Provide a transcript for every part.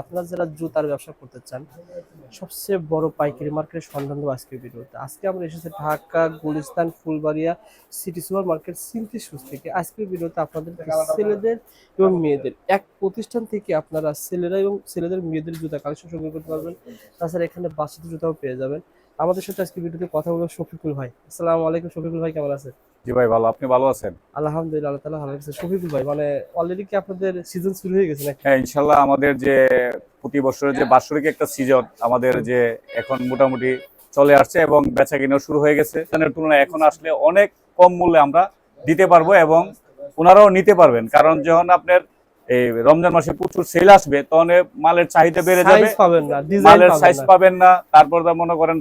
আপনারা যারা জুতার ব্যবসা করতে চান, সবচেয়ে বড় পাইকারি মার্কেটের সন্ধান দেবো আজকের ভিডিওতে। আজকে আমরা এসেছি Dhaka, Gulistan, Phulbaria city super market সিলতি shoes থেকে। আজকের ভিডিওতে আপনাদের ছেলেদের এবং মেয়েদের, এক প্রতিষ্ঠান থেকে আপনারা ছেলেরা এবং ছেলেদের মেয়েদের জুতা কালেকশন সংগ্রহ করতে পারবেন। তাছাড়া এখানে বাচ্চাদের জুতাও পেয়ে যাবেন। আমাদের সাথে আজকে ভিডিওতে কথা বলব শফিকুল ভাই। আসসালামু আলাইকুম শফিকুল ভাই, কেমন আছেন? জি ভাই ভালো। আপনি ভালো আছেন? আলহামদুলিল্লাহ আল্লাহ ভালো শফিকুল ভাই মানে অলরেডি কি আপনাদের সিজন শুরু হয়ে গেছে নাকি? হ্যাঁ ইনশাল্লাহ আমাদের যে প্রতি বছরের যে বাৎসরিক একটা সিজন আমাদের যে এখন মোটামুটি চলে আসছে এবং বেচা কিনাও শুরু হয়ে গেছে। তুলনায় এখন আসলে অনেক কম মূল্যে আমরা দিতে পারব এবং ওনারাও নিতে পারবেন। কারণ যখন আপনার এই রমজান মাসে প্রচুর সেল আসবে তখন মালের চাহিদা বেড়ে যাবে। মালের সাইজ পাবেন না। তারপর মনে করেন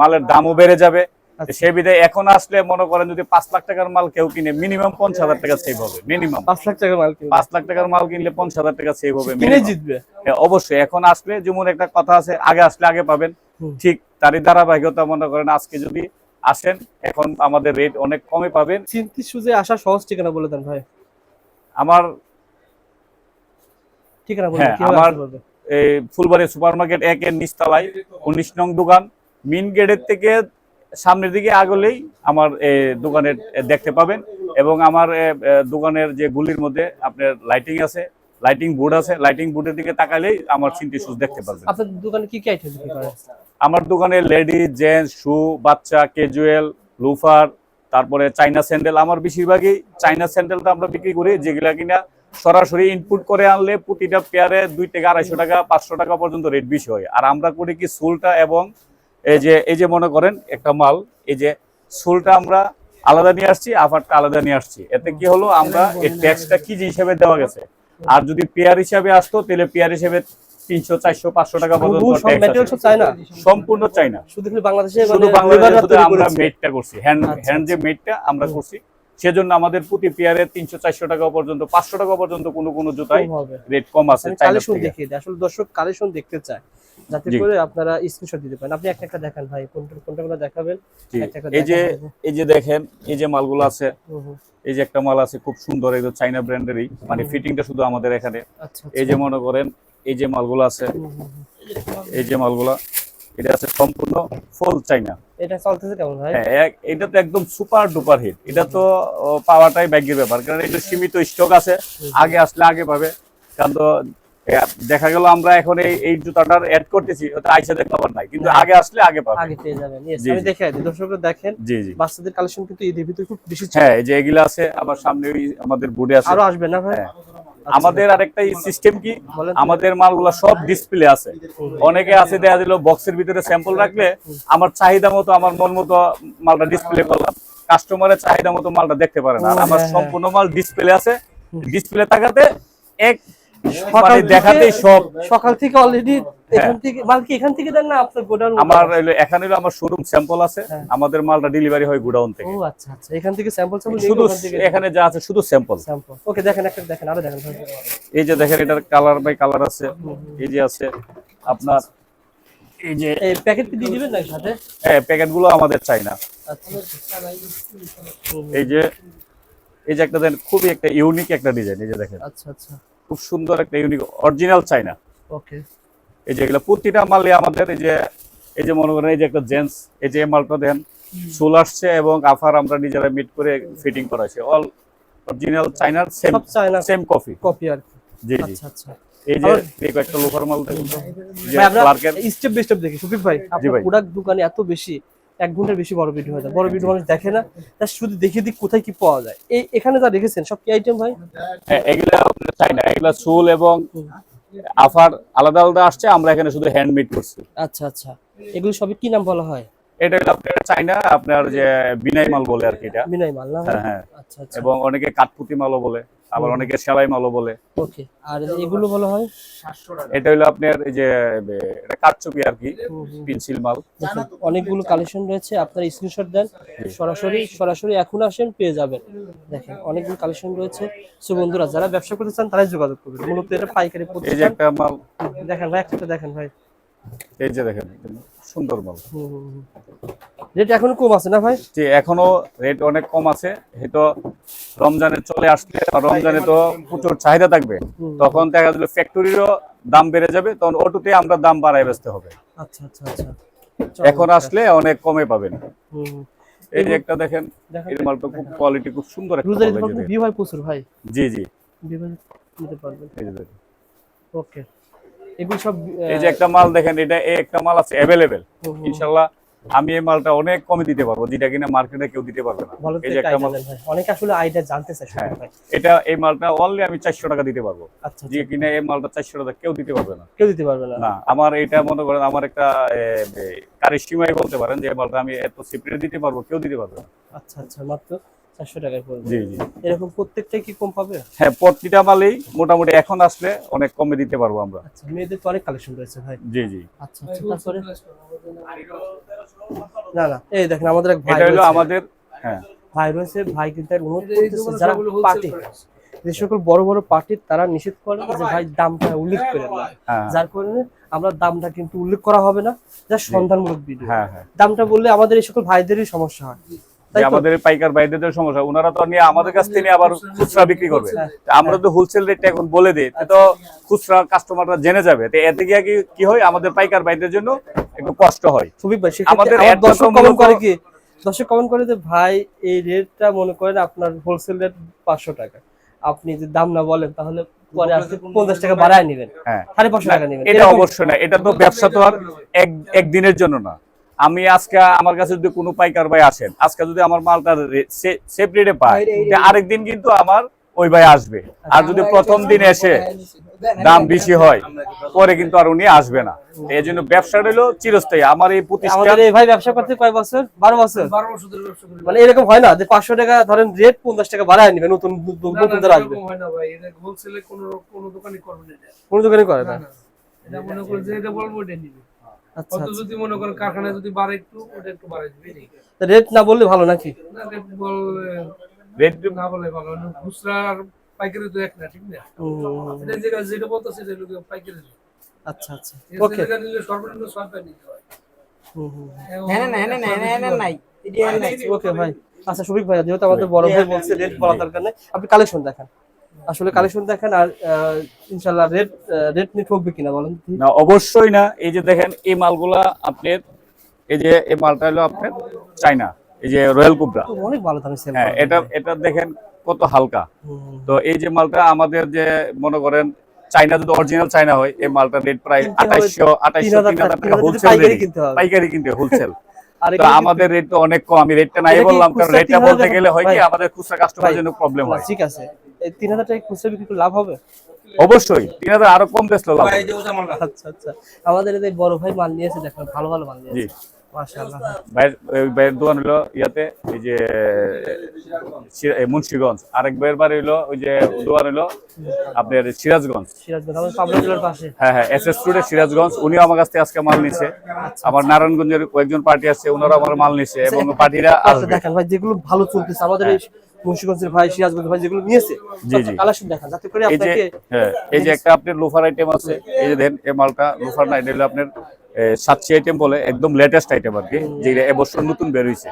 মালের দামও বেড়ে যাবে। আচ্ছা। সে বিধায় এখন আসলে মনে করেন যদি পাঁচ লাখ টাকার মাল কেউ কিনে মিনিমাম পঞ্চাশ হাজার টাকা সেভ হবে মিনিমাম পাঁচ লাখ টাকার মাল পাঁচ লাখ টাকার মাল কিনলে পঞ্চাশ হাজার টাকা সেভ হবে কিনে জিতবে। হ্যাঁ, অবশ্যই। এখন আসলে যেমন একটা কথা আছে আগে আসলে আগে পাবেন। ঠিক তারই ধারাবাহিকতা মনে করেন আজকে যদি আসেন এখন আমাদের রেট অনেক কমে পাবেন। চিন্তি সুজে আসা সহজ ঠিকানা বলে দেন ভাই। আমার ঠিকানা বলে হ্যাঁ, আমার- এই ফুলবাড়ি সুপার মার্কেট একের নিচতলায় উনিশ নং দোকান মেন গেটের থেকে সামনের দিকে আগলেই আমার এই দোকানের দেখতে পাবেন। এবং আমার দোকানের যে গুলির মধ্যে আপনার লাইটিং আছে লাইটিং বোর্ড আছে লাইটিং বোর্ডের দিকে তাকালেই আমার চিন্তি শুজ দেখতে আপনার দোকানে কি কি আইটেম বিক্রি করেন? আমার দোকানে লেডিস জেন্টস শু বাচ্চা ক্যাজুয়াল লুফার তারপরে চাইনা স্যান্ডেল আমার বেশিরভাগই চাইনা স্যান্ডেলটা আমরা বিক্রি করি যেগুলা কিনা সরাসরি ইনপুট করে আনলে প্রতিটা পেয়ারে দুই থেকে আড়াইশো টাকা পাঁচশো টাকা পর্যন্ত রেট বেশি হয়। আর আমরা করি কি সোলটা এবং এই যে এই যে মনে করেন একটা মাল এই যে সোলটা আমরা আলাদা নিয়ে আসছি আফারটা আলাদা নিয়ে আসছি। এতে কি হলো? আমরা এই ট্যাক্সটা কি হিসেবে দেওয়া গেছে? আর যদি পেয়ার হিসাবে আসতো তাহলে পেয়ার হিসেবে তিনশো চারশো পাঁচশো টাকা পর্যন্ত? সম্পূর্ণ চাইনা শুধু বাংলাদেশে শুধু মানে বাংলাদেশে শুধু তৈরি আমরা মেডটা করছি। হ্যান্ড আচ্ছা, হ্যান্ড যে মেডটা আমরা করছি সেজন্য আমাদের প্রতি পেয়ারে তিনশো চারশো টাকা পর্যন্ত পাঁচশো টাকা পর্যন্ত কোনো কোনো জুতাই রেট কম আছে কালেকশন দিই। আসলে দর্শক কালেকশন দেখতে চায়। যাতে করে আপনারা স্ক্রিনশট দিতে পারেন। আপনি একটা একটা দেখান ভাই কোনটা দেখাবেন? এই যে এই যে দেখেন এই যে মালগুলো আছে। এই যে একটা মাল আছে খুব সুন্দর একদম চাইনা ব্র্যান্ডেরই মানে ফিটিংটা শুধু আমাদের এখানে। আচ্ছা এই যে মনে করেন এই যে মালগুলো আছে। এই যে মালগুলা এটা আছে সম্পূর্ণ ফুল চাইনা এটা চলতেছে কেমন ভাই? হ্যাঁ এটা তো একদম সুপার ডুপার হিট এটা তো পাওয়াটাই ব্যাগের ব্যাপার কারণ এটা সীমিত স্টক আছে। আগে আসলে আগে পাবে। কারণ তো দেখা গেল আমরা এখন এই এই জুতাটার অ্যাড করতেছি ওটা আইসা দেখতে পার নাই। কিন্তু আগে আসলে আগে পাবে আগে পেয়ে যাবেন। Yes, আমি জি। দেখে দিই। দর্শকরা দেখেন জি জি। বাচ্চাদের কালেকশন কিন্তু ঈদের ভিতরে খুব বেশি ছিল। হ্যাঁ এই যে এগুলা আছে আবার সামনে ওই আমাদের বোর্ডে আছে। আরও আসবে না ভাই? হ্যাঁ। আচ্ছা, আমাদের আরেকটা সিস্টেম কি? আমাদের মালগুলা সব ডিসপ্লে আছে। অনেকে আছে দেখা দিল বক্সের ভিতরে স্যাম্পল রাখলে আমার চাহিদা মতো আমার মন মতো মালটা ডিসপ্লে করলাম। কাস্টমারের চাহিদা মতো মালটা দেখতে পারে না। আর আমার হ্যাঁ, সম্পূর্ণ মাল ডিসপ্লে আছে। ডিসপ্লে থাকাতে এক সকাল মানে সব। সকাল থেকে অলরেডি এখান থেকে মাল কি এখান থেকে দেন না আপনার গোডাউন? আমার এখানে হলো আমার শোরুম স্যাম্পল আছে। হ্যাঁ। আমাদের মালটা ডেলিভারি হয় গুডাউন ও আচ্ছা আচ্ছা। এখান থেকে স্যাম্পল স্যাম্পল শুধু এখানে যা আছে শুধু স্যাম্পল স্যাম্পল ওকে দেখেন একটা দেখেন আরও দেখেন। এই যে দেখেন এটার কালার বাই কালার আছে। এই যে আছে আপনার এই যে এই প্যাকেট কি দিয়ে দিবেন না সাথে? হ্যাঁ প্যাকেটগুলো আমাদের চাই না। আচ্ছা এই যে এই যে একটা দেন খুবই একটা ইউনিক একটা ডিজাইন এই যে দেখেন। আচ্ছা আচ্ছা। খুব সুন্দর একটা ইউনিক অরিজিনাল চাইনা ওকে এই যে এগুলো প্রতিটা মালে আমাদের এই যে এই যে মনে করেন এই যে একটা জেন্টস এই যে মালটা দেন চুল আসছে এবং আফার আমরা নিজেরা মিট করে ফিটিং করাছি অল অরিজিনাল চাইনার সেম সেম কফি কপি আর জি জি। আচ্ছা আচ্ছা। এই যে এই কয়েকটা লোকার মাল দেখুন স্টেপ বাই স্টেপ দেখি। সুফিক ভাই আপনার। প্রোডাক্ট দোকানে এত বেশি এক ঘণ্টার বেশি বড় ভিডিও হয়ে যায়। বড় ভিডিও মানুষ দেখে না তা শুধু দেখিয়ে দিক কোথায় কি পাওয়া যায়। এই এখানে যা রেখেছেন সব কি আইটেম ভাই? এগুলা চাইনা এগুলা চুল এবং আফার আলাদা আলাদা আসছে আমরা এখানে শুধু হ্যান্ডমেড করছি। আচ্ছা আচ্ছা। এগুলো সবই কি নাম বলা হয়? এটা আপনার চাইনা আপনার যে বিনাই মাল বলে আর কি এটা। বিনয় মাল না? হ্যাঁ হ্যাঁ। আচ্ছা আচ্ছা। এবং অনেকে কাঠপুতি মালও বলে। আবার অনেকে সেলাই মালও বলে। ওকে আর এগুলো বলা হয়? এটা হলো আপনার এই যে এটা কাঠচুপি আর কি পেন্সিল মাল। অনেকগুলো কালেকশন রয়েছে আপনার স্ক্রিনশট দেন সরাসরি সরাসরি এখন আসেন পেয়ে যাবেন। দেখেন অনেকগুলো কালেকশন রয়েছে। সো বন্ধুরা যারা ব্যবসা করতে চান তারাই যোগাযোগ করবেন। মূলত এটা পাইকারি এই যে একটা মাল। দেখেন ভাই একটা দেখেন ভাই। এই যে দেখেন সুন্দর মাল। হুম, হুম, হুম। রেট এখনও কম আছে না ভাই? যে এখনও রেট অনেক কম আছে। হয়তো রমজানে চলে আসলে রমজানে তো প্রচুর চাহিদা থাকবে। তখন দেখা গেল ফ্যাক্টরিরও দাম বেড়ে যাবে তখন অটোতে আমরা দাম বাড়ায় বেচতে হবে। আচ্ছা আচ্ছা আচ্ছা। এখন আসলে অনেক কমে পাবেন। এই যে একটা দেখেন দেখেন। এই মালটা খুব কোয়ালিটি খুব সুন্দর একটা রোজার মাল, হয় প্রচুর ভাই। জি জি। নিতে পারবেন। এই যে ওকে এগুলো সব এই যে একটা মাল দেখেন এটা এই একটা মাল আছে হুম। ইনশাল্লাহ আমি এই মালটা অনেক কমে দিতে পারব যেটা কিনা মার্কেটে কেউ দিতে পারবে না। এই যে একটা মাল অনেকে আসলে আইডিয়া জানতে চায় হ্যাঁ। ভাই। এটা এই মালটা অনলি আমি চারশো টাকা দিতে পারব। আচ্ছা যে আচ্ছা। কিনা এই মালটা চারশো টাকা কেউ দিতে পারবে না। কেউ দিতে পারবে না। না আমার এটা মনে করেন আমার একটা কারিশিমাই বলতে পারেন যে মালটা আমি এত সিপ্রে দিতে পারব কেউ দিতে পারবে না। আচ্ছা আচ্ছা মাত্র চারশো টাকায় পড়বে। জি জি। এরকম প্রত্যেকটাই কি কম পাবে? হ্যাঁ প্রতিটা মালেই মোটামুটি এখন আসলে অনেক কমে দিতে পারব আমরা। আচ্ছা মেয়েদের তো অনেক কালেকশন রয়েছে ভাই। জি জি। আচ্ছা আচ্ছা তারপরে? না না। এই দেখেন আমাদের এক ভাই হলো রয়েছে। আমাদের হ্যাঁ। ভাই রয়েছে ভাই কিন্তু অনুরোধ করতেছে যারা পার্টি যে সকল বড় বড় পার্টি তারা নিষেধ করে যে ভাই। দামটা উল্লেখ করে না হ্যাঁ। যার কারণে আমরা দামটা কিন্তু উল্লেখ করা হবে না যা সন্ধানমূলক ভিডিও হ্যাঁ হ্যাঁ। দামটা বললে আমাদের এই সকল ভাইদেরই সমস্যা হয়? আমাদের পাইকার বাইদের সমস্যা। ওনারা তো নিয়ে আমাদের কাছ থেকে নিয়ে আবার খুচরা বিক্রি করবে। আমরা তো হোলসেল রেটটা এখন বলে দিই তো খুচরা কাস্টমাররা জেনে যাবে। তো এতে গিয়ে কি কি হয়? আমাদের পাইকার বাইদের জন্য একটু কষ্ট হয়। আমাদের করে কি? দর্শক কমেন্ট করে যে ভাই এই রেটটা মনে করেন আপনার হোলসেল রেট পাঁচশো টাকা। আপনি যদি দাম না বলেন তাহলে পরে পঞ্চাশ টাকা বাড়ায় নেবেন। হ্যাঁ। সাড়ে পাঁচশো টাকা নেবেন। এটা অবশ্যই না। এটা তো ব্যবসা তো আর এক একদিনের জন্য না। আমি আজকে আমার কাছে যদি কোনো পাইকার ভাই আসেন আজকে যদি আমার মালটা সেফ রেটে পায় আরেকদিন কিন্তু আমার ওই ভাই আসবে। আর যদি প্রথম দিন এসে দাম বেশি হয় পরে কিন্তু আর উনি আসবে না। এই জন্য ব্যবসা হলো চিরস্থায়ী। আমার এই প্রতিষ্ঠান আমাদের এই ভাই ব্যবসা করতে কয় বছর? বারো বছর। বারো বছর ধরে ব্যবসা করি। মানে এরকম হয় না যে পাঁচশো টাকা ধরেন রেট পঞ্চাশ টাকা বাড়ায় নিবে নতুন না, না, নতুন যারা আসবে। হয় কোনো কোনো দোকানই করবে না কোনো দোকানে করে না। এটা মনে করে যে এটা বলব নিবে। আচ্ছা অত যদি মনে করেন কারখানায় যদি বাড়ে একটু ওটা একটু বাড়াই দিবে রেট না বললে ভালো নাকি? না, রেট বললে রেট না বলে ভালো খুচরা আর পাইকারি তো এক না ঠিক না? এটা যেটা যেটা বলতেছে হলো পাইকারি। আচ্ছা আচ্ছা। ওকে থেকে নিলে সর্বনিম্ন ছয় টাকা নিতে হয়। না না না না না নাই নাই ওকে ভাই। আচ্ছা সুবিক ভাই যেহেতু আমাদের বড় ভাই বলছে রেট বলা দরকার নেই আপনি কালেকশন দেখান। আসলে কালেকশন দেখেন আর ইনশাল্লাহ রেট রেট কিনা বলেন না অবশ্যই না। এই যে দেখেন এই মালগুলা আপনার এই যে এই মালটা হলো আপনার চাইনা এই যে রয়্যাল কুবরা। অনেক ভালো দামে সেল হ্যাঁ এটা এটা দেখেন কত হালকা। তো এই যে মালটা আমাদের যে মনে করেন চাইনা যদি অরিজিনাল চাইনা হয় এই মালটা রেট প্রায় হবে আঠাইশশো আঠাইশশো তিন হাজার টাকা হোলসেল পাইকারি কিনতে পাইকারি কিনতে হোলসেল তো আমাদের রেট তো অনেক কম আমি রেটটা নাই বললাম কারণ রেটটা বলতে গেলে হয় কি আমাদের খুচরা কাস্টমারের জন্য প্রবলেম হয়। ঠিক আছে। এই তিন হাজার টাকা খুচরা বিক্রি করে লাভ হবে? অবশ্যই তিন হাজার আরও কম বেচলো লাভ আচ্ছা আচ্ছা। আমাদের এই বড় ভাই মাল নিয়েছে দেখেন ভালো ভালো মাল নিয়েছে ভাইয়ের দোকান হলো ইয়াতে এই যে সি- আরেক ভাইয়ের বাড়ি হলো ওই যে দোকান হলো আপনার সিরাজগঞ্জ। হ্যাঁ হ্যাঁ এস এস স্টুডেন্ট সিরাজগঞ্জ উনিও আমার কাছ থেকে আজকে মাল নিছে। আবার নারায়ণগঞ্জের কয়েকজন পার্টি আছে ওনারা আমার মাল নিছে এবং পার্টিরা আচ্ছা দেখেন ভাই যেগুলো ভালো চলতেছে আমাদের এই মুন্সিগঞ্জের ভাই সিরাজগঞ্জ ভাই যেগুলো নিয়েছে। কালেকশন দেখান যাতে করে এই যে আপনাকে হ্যাঁ এই যে একটা আপনার লোফার আইটেম আছে এই যে এই মালটা লোফার না এটা হলো আপনার সাতশি আইটেম বলে একদম লেটেস্ট আইটেম আর কি যেটা এবছর নতুন বের হয়েছে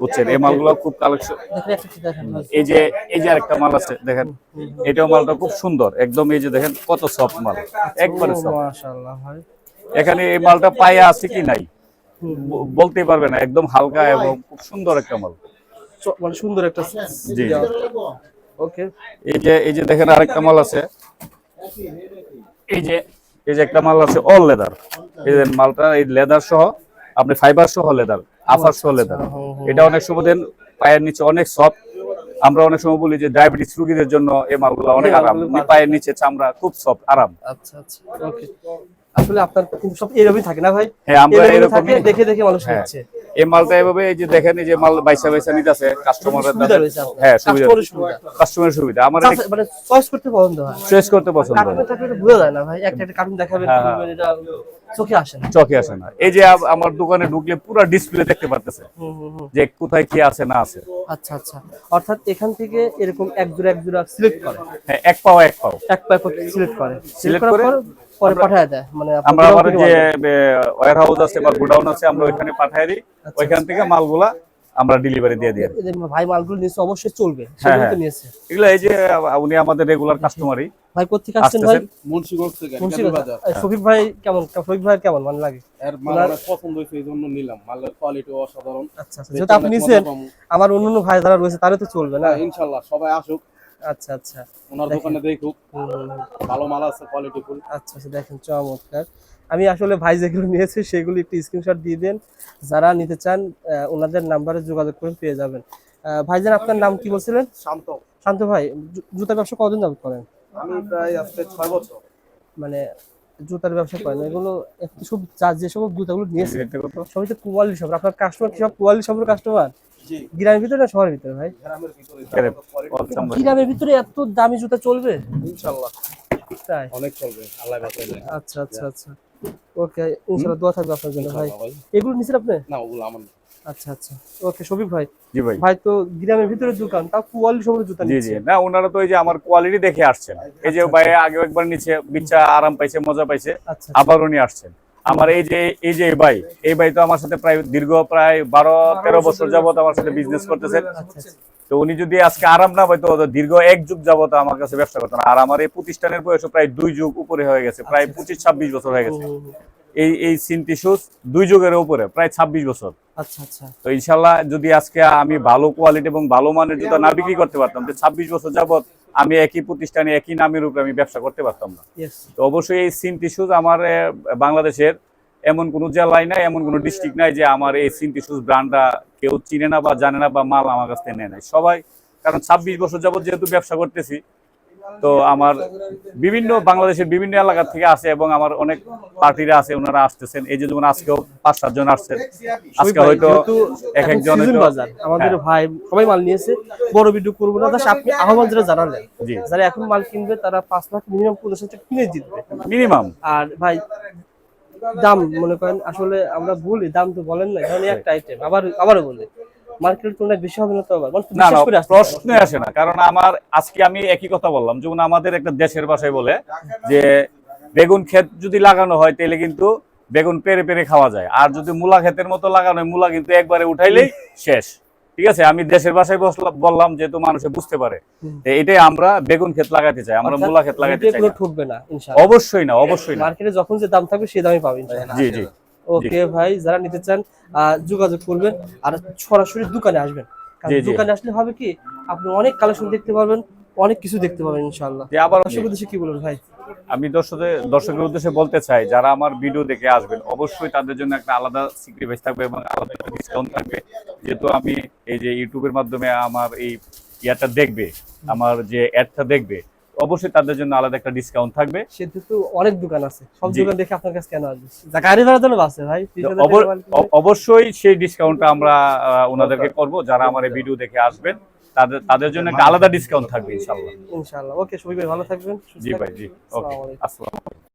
বুঝছেন এই মালগুলো খুব কালেকশন দেখেন একটা কি দেখেন ভাই। এই যে এই যে আরেকটা মাল আছে দেখেন এটাও মালটা খুব সুন্দর একদম এই যে দেখেন কত সফট মাল একবারে এখানে এই মালটা পায়ে আছে কি নাই? ব- বলতেই পারবে না একদম হালকা এবং খুব সুন্দর একটা মাল। মানে সুন্দর একটা জি জি। ওকে। এই যে এই যে দেখেন আরেকটা মাল আছে। এই যে এই যে একটা মাল আছে অল লেদার এই যে মালটা এই লেদার সহ আপনি ফাইবার সহ লেদার আফার সহ লেদার এটা অনেক সময় দেন পায়ের নিচে অনেক সফট আমরা অনেক সময় বলি যে ডায়াবেটিস রোগীদের জন্য এই মালগুলো অনেক আরাম। পায়ের নিচে চামড়া খুব সফট আরাম। আচ্ছা আচ্ছা ওকে। আসলে আপনার সব এরকমই থাকে না ভাই? হ্যাঁ আমরা এরকমই দেখে দেখে মানুষ হ্যাঁ। নিচ্ছে। এই মালটা এভাবে এই যে দেখেন এই যে মাল বাইসা বাইসা নিতেছে কাস্টমারের। হ্যাঁ সুবিধা। কাস্টমারের সুবিধা। আমার মানে চয়েস করতে পছন্দ হয়। চয়েস করতে পছন্দ হয়। কার্টুনে থাকলে এটা বোঝা যায় না ভাই। একটা একটা কার্টুন দেখাবেন হ্যাঁ, হ্যাঁ। এটা চোখে আসে না। চোখে আসে না। এই যে আমার দোকানে ঢুকলে পুরো ডিসপ্লে দেখতে পারতেছে। যে কোথায় কি আছে না আছে। আচ্ছা আচ্ছা। অর্থাৎ এখান থেকে এরকম এক জোড়া এক জোড়া সিলেক্ট করে। হ্যাঁ এক পাও এক পাও। এক পাই সিলেক্ট করে। সিলেক্ট করে পর পাঠায় দেয়। মানে আমরা যে আছে বা গোডাউন আছে আমরা ওইখানে পাঠিয়ে দিই। আচ্ছা, ওইখান থেকে মালগুলা আমরা ডেলিভারি দিয়ে দিই। আচ্ছা। ভাই মালগুলো অবশ্যই চলবে। হ্যাঁ, সেগুলো তো হ্যাঁ। নিয়েছে। এগুলো এই যে উনি আমাদের রেগুলার কাস্টমারই ভাই আসছেন ভাই? মুন্সিগঞ্জ থেকে মুন্সিগঞ্জ। বাজার শফিক ভাই কেমন? শফিক ভাই কেমন? মানে লাগে? এর মাল পছন্দ হয়েছে এই জন্য নিলাম। মালের কোয়ালিটি অসাধারণ। আচ্ছা আচ্ছা। যেহেতু আপনি নিয়েছেন আমার অন্য অন্য ভাই যারা রয়েছে তারা তো চলবে না? হ্যাঁ, ইনশাল্লাহ সবাই আসুক। আচ্ছা আচ্ছা। ওনার দোকানে হুম। ভালো মাল আছে কোয়ালিটি ফুল আচ্ছা আচ্ছা দেখেন চমৎকার। আমি আসলে ভাই যেগুলো নিয়েছে সেগুলো একটু স্ক্রিনশট দিয়ে দেন। যারা নিতে চান আহ, ওনাদের নাম্বারে যোগাযোগ করে পেয়ে যাবেন। আহ, ভাইজান আপনার নাম কি বলছিলেন? শান্ত। শান্ত ভাই জু- জুতার ব্যবসা কতদিন যাবত করেন? আমি প্রায় আজকে ছয় বছর। মানে জুতার ব্যবসা করেন। এগুলো একটু সব যা যে সব জুতাগুলো নিয়েছে সবই তো কোয়ালিটি সব। আপনার কাস্টমার কি সব কোয়ালিটি সব কাস্টমার গ্রামের ভিতরে না শহরের ভিতরে ভাই? গ্রামের ভিতরে। এত দামি জুতা চলবে? ইনশাল্লাহ তাই? অনেক চলবে আল্লাহ আচ্ছা আচ্ছা আচ্ছা। ওকে ইনশাআল্লাহ দোয়া থাকবে আপনার জন্য ভাই। ভাই। এগুলো নিছেন আপনি? না ওগুলো আমার আচ্ছা আচ্ছা। ওকে শফিক ভাই। জি ভাই। ভাই তো গ্রামের ভিতরে দোকান তাও কোয়ালিটি সব জুতা জি না ওনারা তো এই যে আমার কোয়ালিটি দেখে আসছেন। এই যে আচ্ছা, ভাই আগে একবার নিচে বিচ্ছা আরাম পাইছে মজা পাইছে। আচ্ছা। আবার উনি আসছেন। আমার এই যে এই যে ভাই এই ভাই তো আমার সাথে প্রায় দীর্ঘ প্রায় বারো তেরো বছর যাবত আমার সাথে বিজনেস করতেছেন আচ্ছা আচ্ছা। তো উনি যদি আজকে আরাম না পাইতো তো দীর্ঘ এক যুগ যাবত আমার কাছে ব্যবসা করতেন। আর আমার এই প্রতিষ্ঠানের বয়স প্রায় দুই যুগ উপরে হয়ে গেছে প্রায় আচ্ছা, পঁচিশ ছাব্বিশ বছর হয়ে গেছে। এই এই সিনটি শুজ দুই যুগের উপরে প্রায় ছাব্বিশ বছর। আচ্ছা আচ্ছা। তো ইনশাল্লাহ যদি আজকে আমি ভালো কোয়ালিটি এবং ভালো মানের জুতা না বিক্রি করতে পারতাম তো ছাব্বিশ বছর যাবত আমি একই প্রতিষ্ঠানে একই নামের উপরে আমি ব্যবসা করতে পারতাম না। তো অবশ্যই এই সিনটি শুজ আমার বাংলাদেশের এমন কোনো জেলায় নাই এমন কোনো ডিস্ট্রিক্ট নাই যে আমার এই সিনটি শুজ ব্র্যান্ডটা কেউ চিনে না বা জানে না বা মাল আমার কাছ থেকে নেয় নাই। সবাই কারণ ছাব্বিশ বছর যাবত যেহেতু ব্যবসা করতেছি তো আমার বিভিন্ন বাংলাদেশের বিভিন্ন এলাকা থেকে আসে এবং আমার অনেক পার্টিরা আছে ওনারা আসতেছেন। এই যে যেমন আজকেও পাঁচ সাতজন আসছেন। আজকে হয়তো এক একজন আমাদের হ্যাঁ। ভাই সবাই মাল নিয়েছে বড় ভিডিও করব না আপনি আহ্বান যেটা জানালেন যারা এখন মাল কিনবে তারা পাঁচ লাখ মিনিমাম হাজার কিনে জিতবে। মিনিমাম আর ভাই দাম মনে করেন আসলে আমরা বলি দাম তো বলেন না একটা আইটেম আবার আবারও বলি। মার্কেটের তুলনায় বেশি হবে না তো আবার না না বিশ্বাস করে আসতে প্রশ্নে আসে না কারণ আমার আজকে আমি একই কথা বললাম। যেমন আমাদের একটা দেশের ভাষায় বলে যে বেগুন ক্ষেত যদি লাগানো হয় তাহলে কিন্তু বেগুন পেরে পেরে খাওয়া যায়। আর যদি মূলা ক্ষেতের মতো লাগানো হয় মূলা কিন্তু একবারে উঠাইলেই শেষ। ঠিক আছে? আমি দেশের ভাষায় বসলাম- বললাম যেহেতু মানুষে বুঝতে পারে। এটাই আমরা বেগুন ক্ষেত লাগাতে চাই আমরা মূলা ক্ষেত লাগাতে চাই। ঠকবে না। অবশ্যই না অবশ্যই না। মার্কেটে যখন যে দাম থাকবে সেই দামই পাবেন জি জি। ওকে ভাই যারা নিতে চান যোগাযোগ করবেন আর সরাসরি দোকানে আসবেন। দোকানে আসলে হবে কি আপনি অনেক কালেকশন দেখতে পারবেন অনেক কিছু দেখতে পাবেন ইনশাআল্লাহ। যে আবার দর্শক উদ্দেশ্যে কি বলবেন ভাই? আমি দর্শকদের দর্শকের উদ্দেশ্যে বলতে চাই যারা আমার ভিডিও দেখে আসবেন অবশ্যই তাদের জন্য একটা আলাদা সিক্রিফাইস থাকবে এবং আলাদা একটা ডিসকাউন্ট থাকবে। যেহেতু আমি এই যে ইউটিউবের মাধ্যমে আমার এই ইয়াটা দেখবে আমার যে অ্যাডটা দেখবে অবশ্যই তাদের জন্য আলাদা একটা ডিসকাউন্ট থাকবে। সেহেতু তো অনেক দোকান আছে। সব দোকান দেখে আপনার কাছে কেন আসবে? গাড়ি ভাড়া জন্য আছে ভাই তো 30,000 টাকা অব- মাল কিনলে- অ- অবশ্যই সেই ডিসকাউন্টটা আমরা ওনাদেরকে করব। যারা আমার এই ভিডিও দেখে আসবেন তাদের তাদের জন্য একটা আলাদা ডিসকাউন্ট থাকবে ইনশাআল্লাহ। ইনশাআল্লাহ। ওকে সবাই ভাই ভালো থাকবেন জি ভাই জি। ওকে। আসসালামু আলাইকুম। আসসালাম